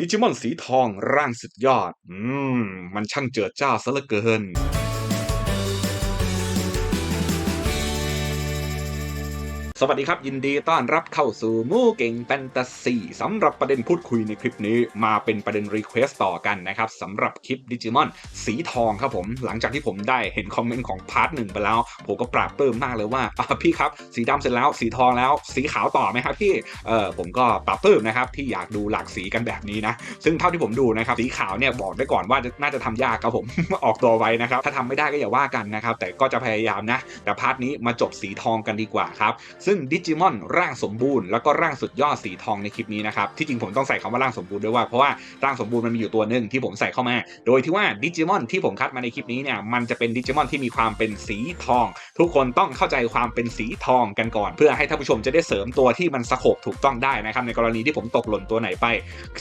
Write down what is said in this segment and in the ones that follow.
ดิจิมอนสีทองร่างสุดยอด อืม มันช่างเจิดจ้าซะเหลือเกิน สวัสดีครับ ยินดีต้อนรับเข้าสู่มู่เก่งแฟนตาซีสำหรับประเด็นพูดคุยในคลิปนี้มาเป็นประเด็นรีเควสต่อกันนะครับสำหรับคลิปดิจิมอนสีทองครับผม หลังจากที่ผมได้เห็นคอมเมนต์ของพาร์ทหนึ่งไปแล้ว ผมก็ปราบปลื้มมากเลยว่าพี่ครับ สีดำเสร็จแล้วสีทองแล้วสีขาวต่อไหมครับพี่เออผมก็ปราบปลื้มนะครับที่อยากดูหลากสีกันแบบนี้นะ ซึ่งเท่าที่ผมดูนะครับสีขาวเนี่ยบอกได้ก่อนว่าน่าจะทำยากครับผมออกตัวไว้นะครับถ้าทำไม่ได้ก็อย่าว่ากันนะครับแต่ก็จะพยายามนะ แต่พาร์ทนี้มาจบสีทองกันดีกว่าครับซึ่งดิจิมอนร่างสมบูรณ์แล้วก็ร่างสุดยอดสีทองในคลิปนี้นะครับที่จริงผมต้องใส่คำว่าร่างสมบูรณ์ด้วยว่าเพราะว่าร่างสมบูรณ์มันมีอยู่ตัวหนึ่งที่ผมใส่เข้ามา โดยที่ว่าดิจิมอนที่ผมคัดมาในคลิปนี้เนี่ยมันจะเป็นดิจิมอนที่มีความเป็นสีทอง ทุกคนต้องเข้าใจความเป็นสีทองกันก่อน เพื่อให้ท่านผู้ชมจะได้เสริมตัวที่มันสโคบถูกต้องได้นะครับในกรณีที่ผมตกหล่นตัวไหนไป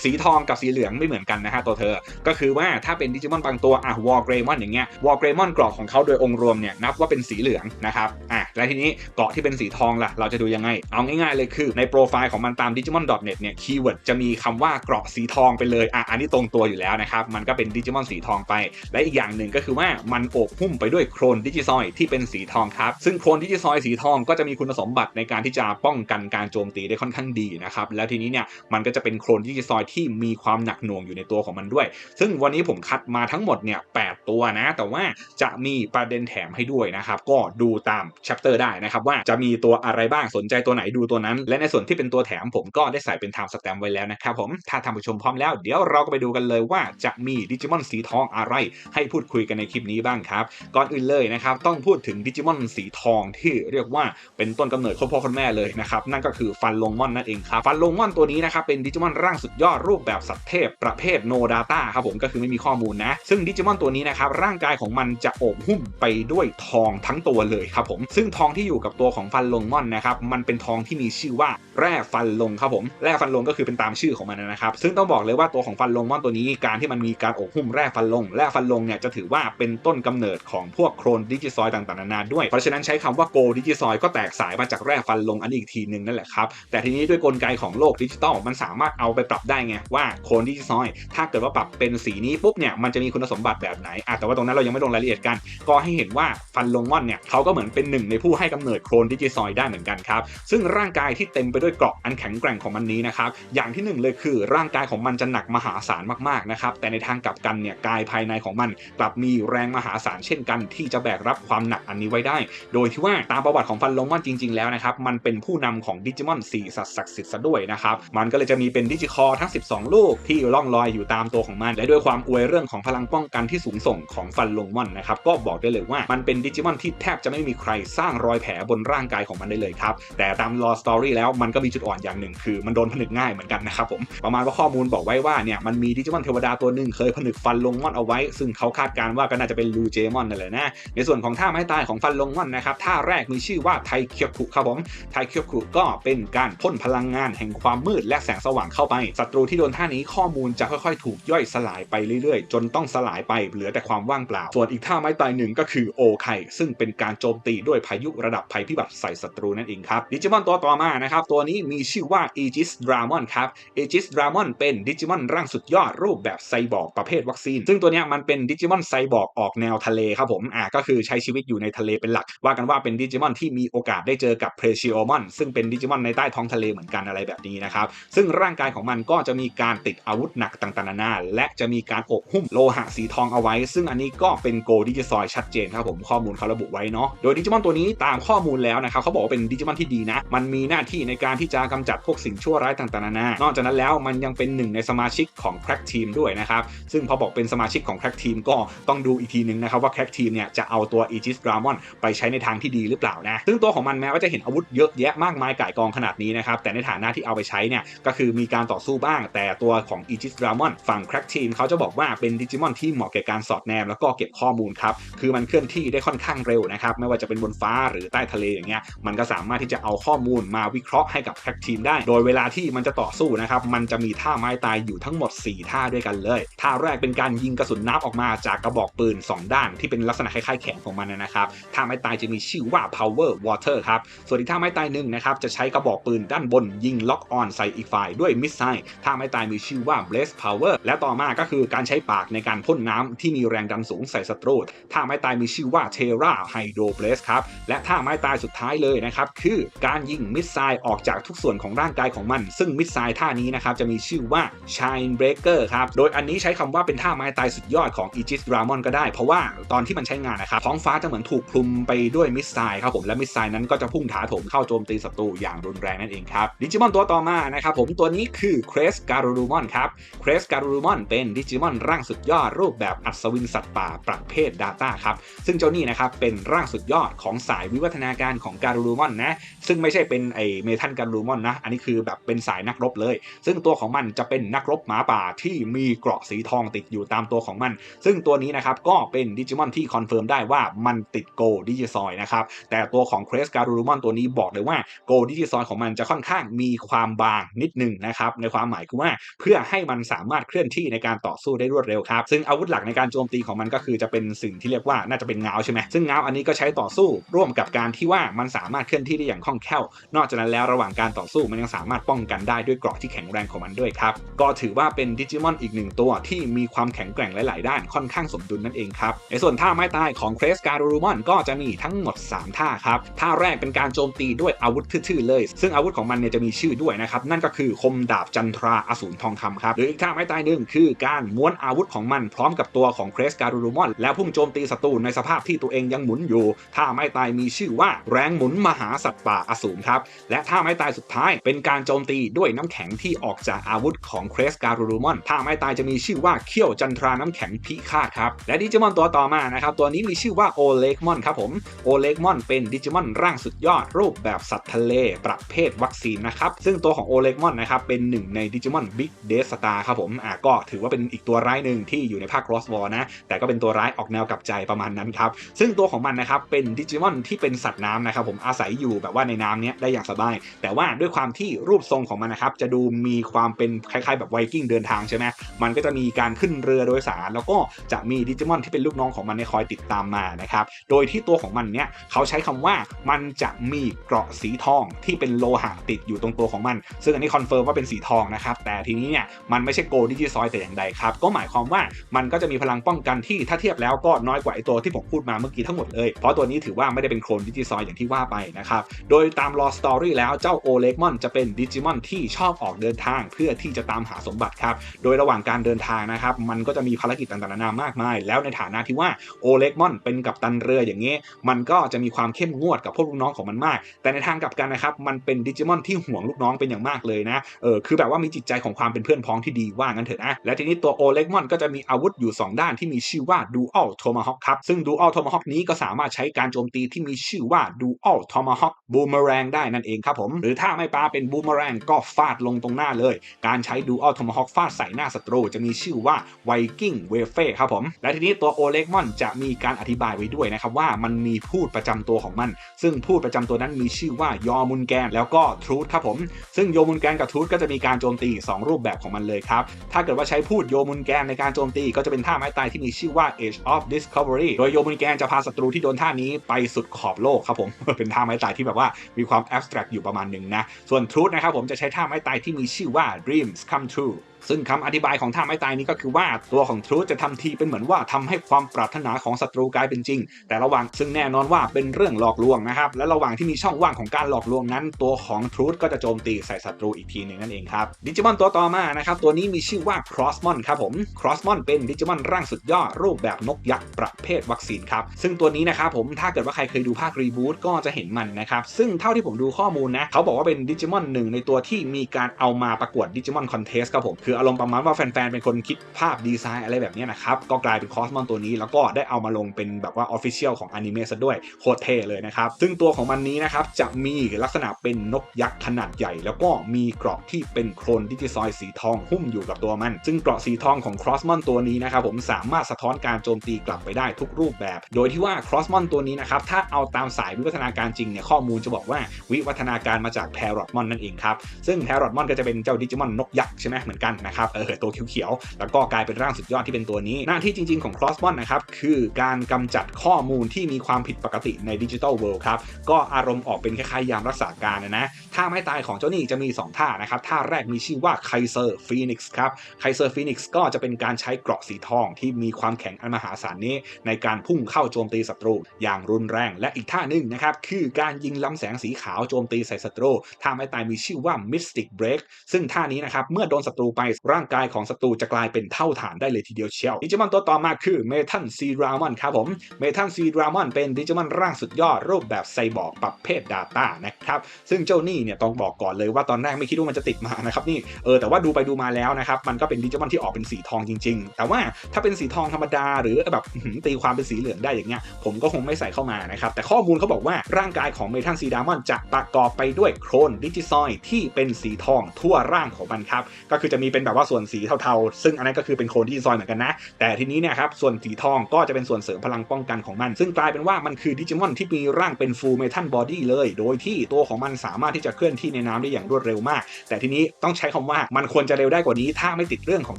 สีทองกับสีเหลืองไม่เหมือนกันนะฮะตัวเธอ ก็คือว่าถ้าเป็นดิจิมอนบางตัวอะวอลเกรมอนอย่างเงี้ยวอลเกรมอนกรอกของเขาโดยองค์รวมเนี่ยนับว่าเป็นสีเหลืองนะครับอะ และทีนี้เกาะที่เป็นสีทองล่ะ เราจะดูยังไง เอาง่ายๆเลยคือในโปรไฟล์ของมันตาม digimon.net เนี่ยคีย์เวิร์ดจะมีคำว่าเกาะสีทองไปเลยอะอันนี้ตรงตัวอยู่แล้วนะครับ มันก็เป็นดิจิมอนสีทองไป และอีกอย่างหนึ่งก็คือว่ามันโอบหุ้มไปด้วยโครนดิจิซอยที่เป็นสีทองครับ ซึ่งโครนดิจิซอยสีทองก็จะมีคุณสมบัติในการที่จะป้องกันการโจมตีได้ค่อนข้างดีนะครับแล้วทีนี้เนี่ยมันก็จะเป็นโครนดิจิซอยที่มีความหนักหน่วงอยู่ในตัวของมันด้วย ซึ่งวันนี้ผมคัดมาทั้งหมดเนี่ยแตัวนะ แต่ว่าจะมีประเด็นแถมให้ด้วยนะครับก็ดูตามแชปเตอร์ได้นะครับว่าจะมีตัวอะไรบ้างสนใจตัวไหนดูตัวนั้น และในส่วนที่เป็นตัวแถมผมก็ได้ใส่เป็นไทม์สแตมป์ไว้แล้วนะครับผมถ้าท่านผู้ชมพร้อมแล้ว เดี๋ยวเราก็ไปดูกันเลยว่าจะมีดิจิมอนสีทองอะไร ให้พูดคุยกันในคลิปนี้บ้างครับก่อนอื่นเลยนะครับต้องพูดถึงดิจิมอนสีทองที่เรียกว่าเป็นต้นกำเนิดคุณพ่อคุณแม่เลยนะครับนั่นก็คือฟันลงมอนนั่นเองครับฟันลงมอนตัวนี้นะครับเป็นดิจิมอนร่างสุดยอดรูปแบบสัตว์เทพประเภทโนดาต้าครับผมก็คือไม่มีข้อมูลนะ ซึ่งดิจิมอนตัวนี้นะครับร่างกายของมันจะโอบหุ้มไปด้วยทองทั้งตัวเลยครับผมซึ่งทองที่อยู่กับตัวของฟันลงมอนนะครับมันเป็นทองที่มีชื่อว่าแร่ฟันลงครับผมแร่ฟันลงก็คือเป็นตามชื่อของมันนะครับ ซึ่งต้องบอกเลยว่าตัวของฟันลงมอนตัวนี้การที่มันมีการอบหุ้มแร่ฟันลงแร่ฟันลงเนี่ยจะถือว่าเป็นต้นกำเนิดของพวกโครนดิจิซอยต่างๆนานาด้วย เพราะฉะนั้นใช้คำว่าโกดิจิซอยก็แตกสายมาจากแร่ฟันลงอันอีกทีหนึ่งนั่นแหละครับแต่ทีนี้ด้วยกลไกของโลกดิจิตอลมันสามารถเอาไปปรับได้ไงว่าโครนดิจิซอยถ้าเกิดว่าปรับเป็นสีนี้ปุ๊บเนี่ยมันจะมีคุณสมบัติแบบไหนอะแต่ว่าตรงนั้นเรายังไม่ลงรายละเอียดกัน ก็ให้เห็นว่าฟันลงมอนเนี่ยเขาก็เหมือนเป็นหนึ่งในผู้ให้กำเนิดโครนดิจิซอยได้เหมือนกันครับ ซึ่งร่างกายที่เต็มไปด้วยเกราะอันแข็งแกร่งของมันนี้นะครับ อย่างที่หนึ่งเลยคือร่างกายของมันจะหนักมหาศาลมากๆนะครับ แต่ในทางกลับกันเนี่ยกายภายในของมัน กลับมีแรงมหาศาลเช่นกัน ที่จะแบกรับความหนักอันนี้ไว้ได้ โดยที่ว่าตามประวัติของฟันลงมอนจริง ๆ แล้วนะครับ มันเป็นผู้นำของดิจิมอนสี่สัตว์ศักดิ์สิทธิ์ซะด้วยนะครับ มันก็เลยจะมีเป็นดิจิคอร์ทั้ง 12 ลูกที่ล่องลอยอยู่ตามตัวของมัน และด้วยความอวยเรื่องของพลังป้องกันที่สูงส่งของฟันลงมอนนะครับ ก็บอกได้เลยว่ามันเป็นดิจิมอนที่แทบจะไม่มีใครสร้างรอยแผลบนร่างกายของมันได้เลยครับ แต่ตามลอสตอรี่แล้วมันก็มีจุดอ่อนอย่างหนึ่ง คือมันโดนผนึกง่ายเหมือนกันนะครับผมประมาณว่าข้อมูลบอกไว้ว่าเนี่ยมันมีดิจิมอนเทวดาตัวหนึ่งเคยผนึกฟันลงมอนเอาไว้ ซึ่งเขาคาดการณ์ว่าก็น่าจะเป็นลูเจมอนนั่นแหละนะในส่วนของท่าไม้ตายของฟันลงมอนนะครับท่าแรกมีชื่อว่าไทเคียวคุครับผมไทเคียวคุก็เป็นการพ่นพลังงานแห่งความมืดและแสงสว่างเข้าไปศัตรูที่โดนท่านี้ข้อมูลจะค่อยๆ ถูกย่อยสลายไปเรื่อยๆ จนต้องสลายไปเหลือแต่ความว่างเปล่า ส่วนอีกท่าไม้ตายหนึ่งก็คือโอไคซึ่งเป็นการโจมตีด้วยพายุระดับภัยพิบัติใส่ศัตรูนั่นเองครับ ดิจิมอนตัวต่อมานะครับ ตัวนี้มีชื่อว่าอีจิสดรามอนครับอีจิสดรามอนเป็นดิจิมอนร่างสุดยอดรูปแบบไซบอร์กประเภทวัคซีน ซึ่งตัวนี้มันเป็นดิจิมอนไซบอร์กออกแนวทะเลครับผมอ่าก็คือใช้ชีวิตอยู่ในทะเลเป็นหลัก ว่ากันว่าเป็นดิจิมอนที่มีโอกาสได้เจอกับเพรชิโอมอนซึ่งเป็นดิจิมอนในใต้ท้องทะเลเหมือนกันอะไรแบบนี้นะครับ ซึ่งร่างกายของมันก็จะมีการติดอาวุธหนักต่างๆนานาและจะมีการอบหุ้มโลหะสีทองเอาไว้ ซึ่งอันนี้ก็เป็นโกดิจิซอยชัดเจนครับผมข้อมูลเขาระบุไว้เนาะโดยดิจิมอนตัวนี้ตามข้อมูลแล้วนะครับเขาบอกว่าเป็นดิจิมอนที่ดีนะ มันมีหน้าที่ในการที่จะกำจัดพวกสิ่งชั่วร้ายต่างๆนานานอกจากนั้นแล้วมันยังเป็นหนึ่งในสมาชิกของแคร็กทีมด้วยนะครับ ซึ่งพอบอกเป็นสมาชิกของแคร็กทีมก็ต้องดูอีกทีนึงนะครับว่าแคร็กทีมเนี่ยจะเอาตัวอีจิสดรามอนไปใช้ในทางที่ดีหรือเปล่านะ ซึ่งตัวของมันแม้ว่าจะเห็นอาวุธเยอะแยะมากมายก่ายกองขนาดนี้นะครับ แต่ในฐานะที่เอาไปใช้เนี่ยก็คือมีการต่อสู้บ้าง แต่ตัวของอีจิสดรามอนฝั่งแคร็กทีมเขาจะบอกว่าเป็นดิจิมอนที่เหมาะแก่การสอดแนมแล้วก็เก็บข้อมูลครับ คือมันเคลื่อนที่ได้ค่อนข้างเร็วนะครับ ไม่ว่าจะเป็นบนฟ้าหรือใต้ทะเลอย่างเงี้ยมันก็สามารถที่จะเอาข้อมูลมาวิเคราะห์ให้กับแท็กทีมได้ โดยเวลาที่มันจะต่อสู้นะครับมันจะมีท่าไม้ตายอยู่ทั้งหมด 4 ท่าด้วยกันเลยท่าแรกเป็นการยิงกระสุนน้ำออกมาจากกระบอกปืน 2 ด้านที่เป็นลักษณะคล้ายๆแขนของมันนะครับท่าไม้ตายจะมีชื่อว่า power water ครับส่วนอีกท่าไม้ตายหนึ่งนะครับจะใช้กระบอกปืนด้านบนยิงล็อกออนใส่อีกฝ่ายด้วยมิสไซล์ท่าไม้ตายมีชื่อว่า blaze power และต่อมาก็คือการใช้ปากในการพ่นน้ำที่มีแรงดันสูงใส่ศัตรูท่าไม้ตายมีชื่อว่า terra hydro blaze ครับและท่าไม้ตายสุดท้ายเลยนะครับคือการยิงมิสไซล์ออกจากทุกส่วนของร่างกายของมัน ซึ่งมิสไซล์ท่านี้นะครับจะมีชื่อว่า shine breaker ครับโดยอันนี้ใช้คำว่าเป็นท่าไม้ตายสุดยอดของ Aegis Dramon ก็ได้ เพราะว่าตอนที่มันใช้งานนะครับท้องฟ้าจะเหมือนถูกคลุมไปด้วยมิสไซล์ครับผมและมิสไซล์นั้นก็จะพุ่งถาโถมเข้าโจมตีศัตรูอย่างรุนแรงนั่นเองครับดิจิมอนตัวต่อมานะครับผมตัวนี้คือ Crest Garurumon ครับ Crest Garurumon เป็นดิจิมอนร่างสุดยอดรูปแบบอัศวินสัตว์ป่าประเภท Data ครับซึ่งเจ้านี่นะครับเป็นร่างสุดยอดของสายวิวัฒนาการของการูมอนนะซึ่งไม่ใช่เป็นไอเมทัลการูมอนนะ อันนี้คือแบบเป็นสายนักรบเลย ซึ่งตัวของมันจะเป็นนักรบหมาป่าที่มีเกราะสีทองติดอยู่ตามตัวของมัน ซึ่งตัวนี้นะครับก็เป็นดิจิมอนที่คอนเฟิร์มได้ว่ามันติดโกดิจิซอยนะครับแต่ตัวของเครสการูมอนตัวนี้บอกเลยว่าโกดิจิซอยของมันจะค่อนข้างมีความบางนิดหนึ่งนะครับในความหมายคือว่าเพื่อให้มันสามารถเคลื่อนที่ในการต่อสู้ได้รวดเร็วครับซึ่งอาวุธหลักในการโจมตีของมันก็คือจะเป็นสิ่งที่เรียกว่าน่าจะเป็นเงาใช่ไหมซึ่งเงาอันนี้ก็ใช้ต่อสู้ร่วมกับการที่ว่ามันสามารถเคลื่อนที่ได้อย่างคล่องแคล่ว นอกจากนั้นแล้วระหว่างการต่อสู้มันยังสามารถป้องกันได้ด้วยเกราะที่แข็งแรงของมันด้วยครับ ก็ถือว่าเป็นดิจิมอนอีกหนึ่งตัวที่มีความแข็งแกร่งหลาย ๆ ด้านค่อนข้างสมดุลนั่นเองครับ ในส่วนท่าไม้ตายของเครสการูรูมอนก็จะมีทั้งหมด 3 ท่าครับ ท่าแรกเป็นการโจมตีด้วยอาวุธทื่อ ๆ เลย ซึ่งอาวุธของมันเนี่ยจะมีชื่อด้วยนะครับ นั่นก็คือคมดาบจันทราอสูรทองคำครับ หรืออีกท่าไม้ตายหนึ่งคือการม้วนอาวุธของมันพร้อมกับตัวของเครสการูมอนแล้วพุ่งโจมตีศัตรูในสภาพที่ตัวเองยังหมุนอยู่ท่าไม้ตายมีชื่อว่าแรงหมุนมหาสัตว์ป่าอสูรครับ และท่าไม้ตายสุดท้ายเป็นการโจมตีด้วยน้ำแข็งที่ออกจากอาวุธของเครสการูรูมอนท่าไม้ตายจะมีชื่อว่าเขี้ยวจันทราน้ำแข็งพิฆาตครับ และดิจิมอนตัวต่อมานะครับ ตัวนี้มีชื่อว่าโอเลกมอนครับผมโอเลกมอนเป็นดิจิมอนร่างสุดยอดรูปแบบสัตว์ทะเล ประเภทวัคซีนนะครับ ซึ่งตัวของโอเลกมอนนะครับเป็นหนึ่งในดิจิมอนบิ๊กเดสตาครับผมอ่าก็ถือว่าเป็นอีกตัวร้ายหนึ่งที่อยู่ในภาค cross war นะแต่ก็เป็นตัวร้ายออกแนวกับใจประมาณนั้นครับซึ่งตัวของมันนะครับเป็นดิจิมอนที่เป็นสัตว์น้ำนะครับผมอาศัยอยู่แบบว่าในน้ำเนี้ยได้อย่างสบาย แต่ว่าด้วยความที่รูปทรงของมันนะครับจะดูมีความเป็นคล้ายๆ แบบไวกิ้งเดินทางใช่ไหมมันก็จะมีการขึ้นเรือโดยสาร แล้วก็จะมีดิจิมอนที่เป็นลูกน้องของมันในคอยติดตามมานะครับโดยที่ตัวของมันเนี้ยเขาใช้คำว่ามันจะมีเกราะสีทองที่เป็นโลหะติดอยู่ตรงตัวของมัน ซึ่งอันนี้คอนเฟิร์มว่าเป็นสีทองนะครับแต่ทีนี้เนี่ยมันไม่ใช่โกลดิจิซอยแต่อย่างใดครับก็หมายความว่ามันก็จะมีพลังป้องกันที่ถ้าเทียบแล้วก็น้อยกว่าไอตัวที่ผมพูดมาเมื่อกี้ทั้งหมดเลยเพราะตัวนี้ถือว่าไม่ไเป็นโคลนดิจิซอยอย่างที่ว่าไปนะครับ โดยตามลอสตอรี่แล้วเจ้าโอเล็กมอนจะเป็นดิจิมอนที่ชอบออกเดินทางเพื่อที่จะตามหาสมบัติครับ โดยระหว่างการเดินทางนะครับ มันก็จะมีภารกิจต่างๆนานามากมาย แล้วในฐานะที่ว่าโอเล็กมอนเป็นกัปตันเรืออย่างนี้ มันก็จะมีความเข้มงวดกับพวกลูกน้องของมันมาก แต่ในทางกลับกันนะครับ มันเป็นดิจิมอนที่ห่วงลูกน้องเป็นอย่างมากเลยนะ เออ คือแบบว่ามีจิตใจของความเป็นเพื่อนพ้องที่ดีว่างั้นเถอะนะ และทีนี้ตัวโอเล็กมอนก็จะมีอาวุธอยู่ 2 ด้านที่มีชื่อว่า Dual Tomahawk ครับ ซึ่ง Dual Tomahawk นี้ก็สามารถใช้การโจมตีทมีชื่อว่า Dual Tomahawk Boomerang ได้นั่นเองครับผม หรือถ้าไม่ปาเป็น Boomerang ก็ฟาดลงตรงหน้าเลย การใช้ Dual Tomahawk ฟาดใส่หน้าศัตรูจะมีชื่อว่า Viking w a f e ครับผม และทีนี้ตัวโอเลกมอนจะมีการอธิบายไว้ด้วยนะครับว่ามันมีพูดประจำตัวของมัน ซึ่งพูดประจำตัวนั้นมีชื่อว่ายอมุนแกนแล้วก็ทรูธครับผม ซึ่งโยมุนแกนกับทรูธก็จะมีการโจมตี 2 รูปแบบของมันเลยครับ ถ้าเกิดว่าใช้พูดโยมุนแกนในการโจมตีก็จะเป็นท่าไม้ตายที่มีชื่อว่า Age of Discovery โดยโยมุนแกนจะพาศัตรูที่โดนท่านี้ไปสุดขอบโลกครับผมเป็นท่าไม้ตายที่แบบว่ามีความแอบสแตรกอยู่ประมาณหนึ่งนะส่วนทรูธนะครับผมจะใช้ท่าไม้ตายที่มีชื่อว่า Dreams Come True ซึ่งคำอธิบายของท่าไม้ตายนี้ก็คือว่าตัวของทรูธจะทำทีเป็นเหมือนว่าทำให้ความปรารถนาของศัตรูกลายเป็นจริง แต่ระหว่างซึ่งแน่นอนว่าเป็นเรื่องหลอกลวงนะครับ และระหว่างที่มีช่องว่างของการหลอกลวงนั้น ตัวของทรูธก็จะโจมตีใส่ศัตรูอีกทีหนึ่งนั่นเองครับดิจิมอนตัวต่อมานะครับตัวนี้มีชื่อว่า Crossmon ครับผม Crossmon เป็นดิจิมอนร่างสุดยอดรูปแบบนกยักษ์ประเภทวัคซีนครับซึ่งตัวนี้นะครับผมถ้าเกิดว่าใครเคยดูภาครีบูตก็จะเห็นมันนะครับซึ่งเท่าที่ผมดูข้อมูลนะเขาบอกว่าเป็นดิจิมอนหนึ่งในตัวที่มีการเอามาประกวดดิจิมอนคอนเทสครับผมคืออารมณ์ประมาณว่าแฟนๆ เป็นคนคิดภาพดีไซน์อะไรแบบนี้นะครับ ก็กลายเป็นคอสมอนตัวนี้ แล้วก็ได้เอามาลงเป็นแบบว่าออฟฟิเชียลของอนิเมะซะด้วยโคตรเท่เลยนะครับ ซึ่งตัวของมันนี้นะครับ จะมีลักษณะเป็นนกยักษ์ขนาดใหญ่ แล้วก็มีเกราะที่เป็นโครนดิจิซอยสีทองหุ้มอยู่กับตัวมัน ซึ่งเกราะสีทองของครอสมอนตัวนี้นะครับผมสามารถสะท้อนการโจมตีกลับไปได้ทุกรูปแบบ โดยที่ว่าครอสมอนตัวนี้นะครับถ้าเอาตามสายวิวัฒนาการจริงเนี่ยข้อมูลจะบอกว่าวิวัฒนาการมาจากแพรอตมอนนั่นเองครับซึ่งแพรอตมอนก็จะเป็นเจ้าดิจิมอนนกยักษ์ใช่ไหมเหมือนกันนะครับเออตัวเขียวๆแล้วก็กลายเป็นร่างสุดยอดที่เป็นตัวนี้ หน้าที่จริงๆของครอสมอนนะครับคือการกำจัดข้อมูลที่มีความผิดปกติในดิจิทัลเวิลด์ครับก็อารมณ์ออกเป็นคล้ายๆยามรักษาการนะนะท่าไม้ตายของเจ้านี่จะมี 2 ท่านะครับท่าแรกมีชื่อว่าไคเซอร์ฟีนิกส์ครับไคเซอร์ฟีนิกส์ก็จะเป็นการใช้เกราะสีทองที่มีความแข็งอันมหาศาลนี้ ในการพุ่งเข้าโจมตีศัตรู อย่างรุนแรง และอีกท่าหนึ่งนะครับคือการยิงลำแสงสีขาวโจมตีใส่ศัตรูท่าไม้ตายมีชื่อว่า Mystic Break ซึ่งท่านี้นะครับเมื่อโดนศัตรูไปร่างกายของศัตรูจะกลายเป็นเท่าฐานได้เลยทีเดียวเชียวดิจิมอนตัวต่อมาคือเมทัลซีรามอนครับผมเมทัลซีรามอนเป็นดิจิมอนร่างสุดยอดรูปแบบไซบอร์กปรับเพศ Data นะครับซึ่งเจ้านี่เนี่ยต้องบอกก่อนเลยว่าตอนแรกไม่คิดว่ามันจะติดมานะครับนี่เออแต่ว่าดูไปดูมาแล้วนะครับมันก็เป็นดิจิมอนที่ออกเป็นสีทองจริง ๆ แต่ว่าถ้าเป็นสีทองธรรมดา หรือแบบตีความเป็นสีเหลืองได้อย่างเงี้ยผมก็คงไม่ใส่เข้ามานะครับแต่ข้อมูลเขาบอกว่าร่างกายของเมทัลซีดามอนจะประกอบไปด้วยโครนดิจิซอยที่เป็นสีทองทั่วร่างของมันครับก็คือจะมีเป็นแบบว่าส่วนสีเทาๆ ซึ่งอันนั้นก็คือเป็นโคนดิจิซอยเหมือนกันนะ แต่ทีนี้เนี่ยครับส่วนสีทองก็จะเป็นส่วนเสริมพลังป้องกันของมัน ซึ่งกลายเป็นว่ามันคือดิจิมอนที่มีร่างเป็นฟูลเมทัลบอดี้เลย โดยที่ตัวของมันสามารถที่จะเคลื่อนที่ในน้ำได้อย่างรวดเร็วมาก แต่ทีนี้ต้องใช้คำว่ามันควรจะเร็วได้กว่านี้ ถ้าไม่ติดเรื่องของ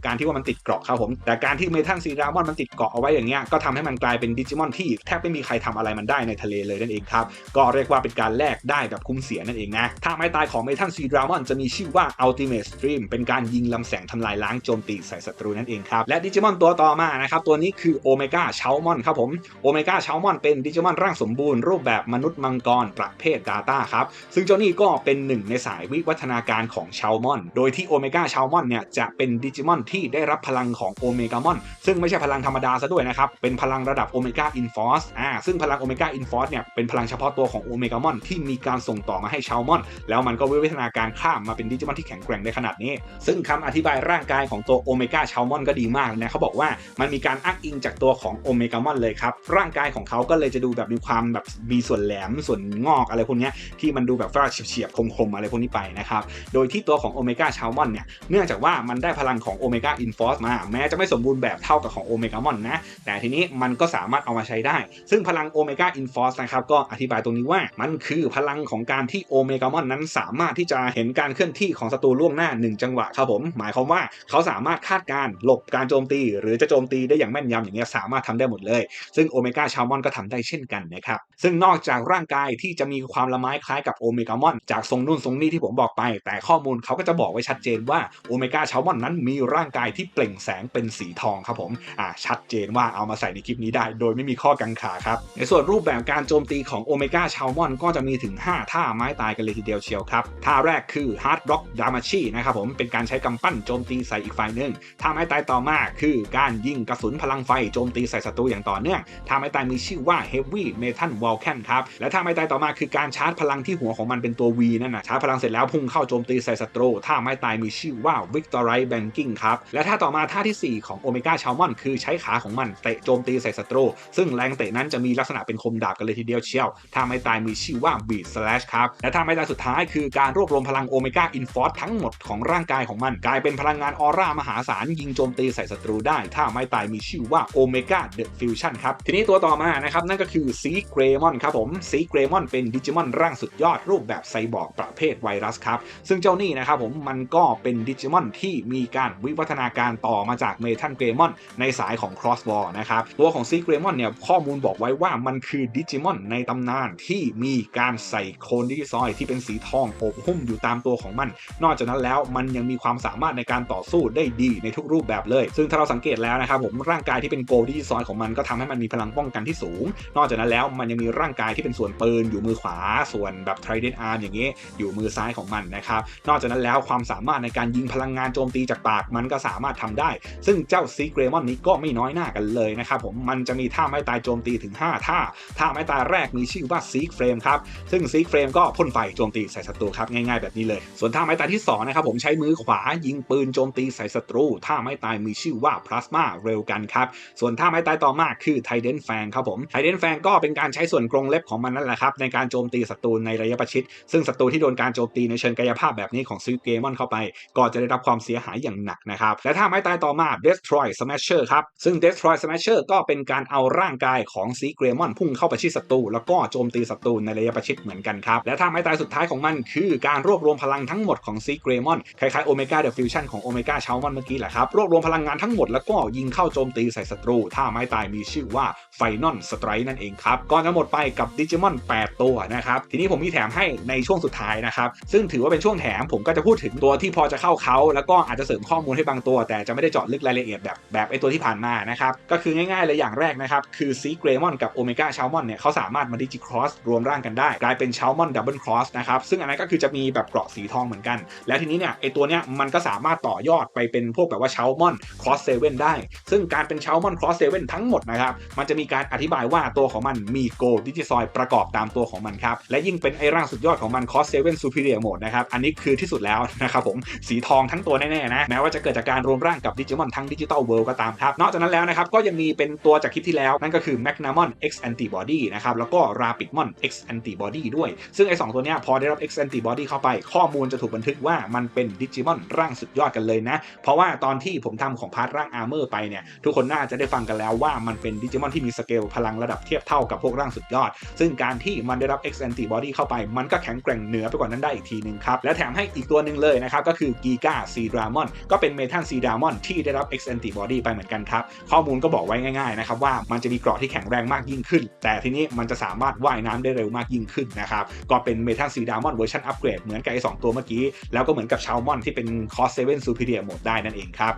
การที่ว่ามันติดเกราะครับผม แต่การที่เมทัลซีดามอนมันติดเกราะเอาไว้อย่างเงี้ยก็ทำให้มันกลายเป็นดิจิมอนที่แทบไม่มีใครทำอะไรมันได้ในทะเลเลยนั่นเองครับก็เรียกว่าเป็นการแลกได้แบบคุ้มเสียนั่นเองนะถ้าไม้ตายของเมทัลซีดามอนจะมีชื่อว่า Ultimate Stream เป็นการยิงลำแสงทำลายล้างโจมตีใส่ศัตรูนั่นเองครับ และดิจิมอนตัวต่อมานะครับตัวนี้คือโอเมก้าเชลมอนครับผมโอเมก้าเชลมอนเป็นดิจิมอนร่างสมบูรณ์รูปแบบมนุษย์มังกรประเภท Data ครับซึ่งเจ้านี่ก็เป็นหนึ่งในสายวิวัฒนาการของเชลมอน โดยที่โอเมก้าเชลมอนเนี่ยจะเป็นดิจิมอนที่ได้รับพลังของโอเมกามอนซึ่งไม่ใช่พลังธรรมดาซะด้วยนะครับเป็นพลังระดับโอเมก้าอินฟอร์สอ่าซึ่งพลังโอเมก้าอินฟอร์สเนี่ยเป็นพลังเฉพาะตัวของโอเมกามอนที่มีการส่งต่อมาให้เชลมอน แล้วมันก็วิวัฒนาการข้ามมาเป็นดิจิมอนที่แข็งแกร่งได้ขนาดนี้ ซึ่งคำอธิธิบายร่างกายของตัวโอเมก้าเชลมอนก็ดีมากนะเขาบอกว่ามันมีการอ้างอิงจากตัวของโอเมก้ามอนเลยครับ ร่างกายของเขาก็เลยจะดูแบบมีความแบบมีส่วนแหลมส่วนงอกอะไรพวกนี้ที่มันดูแบบว่าเฉียบๆคมๆอะไรพวกนี้ไปนะครับ โดยที่ตัวของโอเมก้าเชลมอนเนี่ยเนื่องจากว่ามันได้พลังของโอเมก้าอินฟอร์สมา แม้จะไม่สมบูรณ์แบบเท่ากับของโอเมก้ามอนนะแต่ทีนี้มันก็สามารถเอามาใช้ได้ ซึ่งพลังโอเมก้าอินฟอร์สนะครับก็อธิบายตรงนี้ว่ามันคือพลังของการที่โอเมก้ามอนนั้นสามารถที่จะเห็นการเคลื่อนที่ของศัตรูล่วงหน้า 1 จังหวะครับผมหมายความว่าเขาสามารถคาดการหลบการโจมตี หรือจะโจมตีได้อย่างแม่นยำอย่างเงี้ยสามารถทำได้หมดเลย ซึ่งโอเมก้าชาวมอนก็ทำได้เช่นกันนะครับซึ่งนอกจากร่างกายที่จะมีความละไม้คล้ายกับโอเมกามอนจากทรงนู่นทรงนี้ที่ผมบอกไป แต่ข้อมูลเขาก็จะบอกไว้ชัดเจนว่าโอเมก้าชาวมอนนั้นมีร่างกายที่เปล่งแสงเป็นสีทองครับผมอ่าชัดเจนว่าเอามาใส่ในคลิปนี้ได้ โดยไม่มีข้อกังขาครับในส่วนรูปแบบการโจมตีของโอเมก้าชาวมอนก็จะมีถึง 5 ท่าไม้ตายกันเลยทีเดียวเชียวครับ ท่าแรกคือ Hard Rock Damachi นะครับผมเป็นการใช้กำปั้นโจมตีใส่อีกฝ่ายหนึ่งท่าไม้ตายต่อมาคือการยิงกระสุนพลังไฟโจมตีใส่ศัตรูอย่างต่อเนื่องท่าไม้ตายมีชื่อว่า Heavy Metal Vulcan ครับ และท่าไม้ตายต่อมาคือการชาร์จพลังที่หัวของมันเป็นตัว V นั่นนะชาร์จพลังเสร็จแล้วพุ่งเข้าโจมตีใส่ศัตรูท่าไม้ตายมีชื่อว่า Victory Banking ครับ และท่าต่อมาท่าที่ 4 ของโอเมก้าชาวมอนคือใช้ขาของมันเตะโจมตีใส่ศัตรูซึ่งแรงเตะนั้นจะมีลักษณะเป็นคมดาบกันเลยทีเดียวเชียวท่าไม้ตายมีชื่อว่า Beat Slash ครับและท่าไม้ตายสุดท้ายคือการรวบรวมพลังโอเมก้าอินฟอร์ทั้งหมดของร่างกายของมันกลายเป็นพลังงานออร่ามหาศาลยิงโจมตีใส่ศัตรูได้ท่าไม้ตายมีชื่อว่าโอเมก้าเดอะฟิวชั่นครับ ทีนี้ตัวต่อมานะครับ นั่นก็คือซีเกรมอนครับผมซีเกรมอนเป็นดิจิมอนร่างสุดยอดรูปแบบไซบอร์กประเภทไวรัสครับ ซึ่งเจ้านี่นะครับผมมันก็เป็นดิจิมอนที่มีการวิวัฒนาการต่อมาจากเมทัลเกรมอนในสายของครอสวอร์นะครับตัวของซีเกรมอนเนี่ยข้อมูลบอกไว้ว่ามันคือดิจิมอนในตำนานที่มีการใส่โคนดิจิซอยที่เป็นสีทองโอบหุ้มอยู่ตามตัวของมัน นอกจากนั้นแล้วมันยังมีความสามารถในการต่อสู้ได้ดีในทุกรูปแบบเลย ซึ่งถ้าเราสังเกตแล้วนะครับผมร่างกายที่เป็นโกลดิจิซอยของมันก็ทำให้มันมีพลังป้องกันที่สูง นอกจากนั้นแล้วมันยังมีร่างกายที่เป็นส่วนปืนอยู่มือขวา ส่วนแบบไทรเดนอาร์อย่างเงี้ยอยู่มือซ้ายของมันนะครับ นอกจากนั้นแล้วความสามารถในการยิงพลังงานโจมตีจากปากมันก็สามารถทำได้ ซึ่งเจ้าซีเกรมอนนี้ก็ไม่น้อยหน้ากันเลยนะครับผมมันจะมีท่าไม้ตายโจมตีถึง 5 ท่า ท่าไม้ตายแรกมีชื่อว่าซีกเฟรมครับ ซึ่งซีกเฟรมก็พ่นไฟโจมตีใส่ศัตรูครับง่ายๆแบบนี้เลย ส่วนท่าไม้ตายที่2นะครับผมใช้มือขวายิงปืนโจมตีใส่ศัตรูท่าไม้ตายมีชื่อว่าพลาสมาเร็วกันครับ ส่วนท่าไม้ตายต่อมาคือไทเดนแฟงครับผมไทเดนแฟงก็เป็นการใช้ส่วนกรงเล็บของมันนั่นแหละครับในการโจมตีศัตรูในระยะประชิด ซึ่งศัตรูที่โดนการโจมตีในเชิงกายภาพแบบนี้ของซิลเกมอนเข้าไป ก็จะได้รับความเสียหายอย่างหนักนะครับและท่าไม้ตายต่อมา Destroy Smasher ครับซึ่ง Destroy Smasher ก็เป็นการเอาร่างกายของซีเกรมอนพุ่งเข้าไปชิดศัตรูแล้วก็โจมตีศัตรูในระยะประชิดเหมือนกันครับและท่าไม้ตายสุดท้ายของมันคือการรวบรวมพลังทั้งหมดของซีเกรมอนคล้ายๆโอเมก้าเดอะฟิวชั่นของโอเมก้าเชาวมอนเมื่อกี้แหละครับรวบรวมพลังงานทั้งหมดแล้วก็ยิงเข้าโจมตีใส่ศัตรูท่าไม้ตายมีชื่อว่าไฟนอลสไตร์นั่นเองครับก่อนจะหมดไปกับดิจิมอน 8 ตัวนะครับทีนี้ผมมีแถมให้ในช่วงสุดท้ายนะครับซึ่งถือว่าเป็นช่วงแถมผมก็จะพูดถึงตัวที่พอจะเข้าเขาแล้วก็อาจจะเสริมข้อมูลให้บางตัว แต่จะไม่ได้เจาะลึกรายละเอียดแบบแบบไอตัวที่ผ่านมานะครับก็คือง่ายๆเลยอย่างแรกนะครับคือซีเกรมอนกับโอเมก้าเชาวมอนเนี่ยเขาสามารถมาดิจิครอสรวมร่างกันได้ กลายเป็นเชาวมอนดับเบิลครอสนะครับซึ่งอันนั้นก็คือจะมีแบบเกราะสีทองเหมือนกัน และทีนี้เนี่ยไอตัวเนี้ยมันก็สามารถต่อยอดไปเป็นพวกแบบว่าชาวมอนครอสเซเว่นได้ ซึ่งการเป็นชาวมอนครอสเซเว่นทั้งหมดนะครับ มันจะมีการอธิบายว่าตัวของมันมีโกลดิจิซอยประกอบตามตัวของมันครับ และยิ่งเป็นไอร่างสุดยอดของมันครอสเซเว่นซูเปอร์เรียโหมดนะครับ อันนี้คือที่สุดแล้วนะครับผม สีทองทั้งตัวแน่ๆนะ แม้ว่าจะเกิดจากการรวมร่างกับดิจิมอนทั้งดิจิตอลเวิลด์ก็ตามครับ นอกจากนั้นแล้วนะครับ ก็ยังมีเป็นตัวจากคลิปที่แล้ว นั่นก็คือ Magnamon X Antibody นะครับ แล้วก็ Rapidmon X Antibody ด้วย ซึ่งไอสองตัวเนี้ยพอได้รับ X Antibody เข้าไป ข้อมูลจะถูกบันทึกว่ามันเป็นดิจิมอนร่างสุดยอดกันเลยนะ เพราะว่าตอนที่ผมทำของพาร์ทร่างอาร์เมอร์ไปเนี่ยทุกคนน่าจะได้ฟังกันแล้วว่ามันเป็นดิจิมอนที่มีสเกลพลังระดับเทียบเท่ากับพวกร่างสุดยอด ซึ่งการที่มันได้รับ X Antibody เข้าไป มันก็แข็งแกร่งเหนือไปกว่านั้นได้อีกทีหนึ่งครับ และแถมให้อีกตัวหนึ่งเลยนะครับ ก็คือ Giga s e d r a m o n ก็เป็นเมทัลซีดามอนที่ได้รับ X Antibody ไปเหมือนกันครับ ข้อมูลก็บอกไว้ง่ายๆนะครับว่ามันจะมีเกราะที่แข็งแรงมากยิ่งขึ้น แต่ทีนี้มันจะสามารถว่ายน้ำได้เร็วมากยิ่งขึ้นนะครับก็เป็นเมทัลซีดามอนเวอร์ชันอัปเกรดเหมือนกับไอ้สองตัวเมื่อกี้แล้วก็เหมือนกับชาวมอนที่เป็นคอสเซเว่นซูเปอร์เรียโหมดได้นั่นเองครับ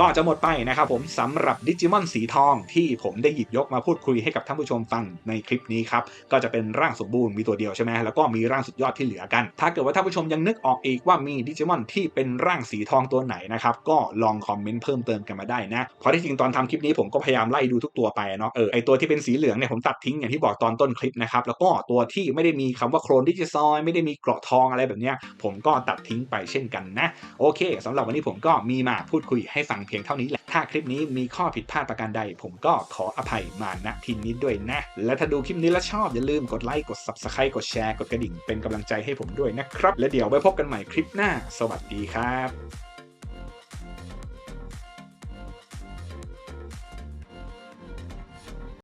ก็จะหมดไปนะครับผมสำหรับดิจิมอนสีทองที่ผมได้หยิบยกมาพูดคุยให้กับท่านผู้ชมฟังในคลิปนี้ครับ ก็จะเป็นร่างสมบูรณ์มีตัวเดียวใช่ไหมแล้วก็มีร่างสุดยอดที่เหลือกัน ถ้าเกิดว่าท่านผู้ชมยังนึกออกอีกว่ามีดิจิมอนที่เป็นร่างสีทองตัวไหนนะครับ ก็ลองคอมเมนต์เพิ่มเติมกันมาได้นะเพราะที่จริงตอนทำคลิปนี้ผมก็พยายามไล่ดูทุกตัวไปเนาะเออไอตัวที่เป็นสีเหลืองเนี่ยผมตัดทิ้งอย่างที่บอกตอนต้นคลิปนะครับแล้วก็ตัวที่ไม่ได้มีคำว่าโครนดิจิซอยไม่ได้มีเกราะทองอะไรแบบเนี้ยผมก็ตัดทิ้งไปเช่นกันนะโอเคสำหรับวันนี้ผมก็มีมาพูดคุยให้ฟังเพียงเท่านี้แหละ ถ้าคลิปนี้มีข้อผิดพลาดประการใด ผมก็ขออภัยมาณที่นี้ด้วยนะ และถ้าดูคลิปนี้แล้วชอบอย่าลืมกดไลค์ กด Subscribe กดแชร์ กดกระดิ่งเป็นกำลังใจให้ผมด้วยนะครับ และเดี๋ยวไว้พบกันใหม่คลิปหน้า สวัสดีครับ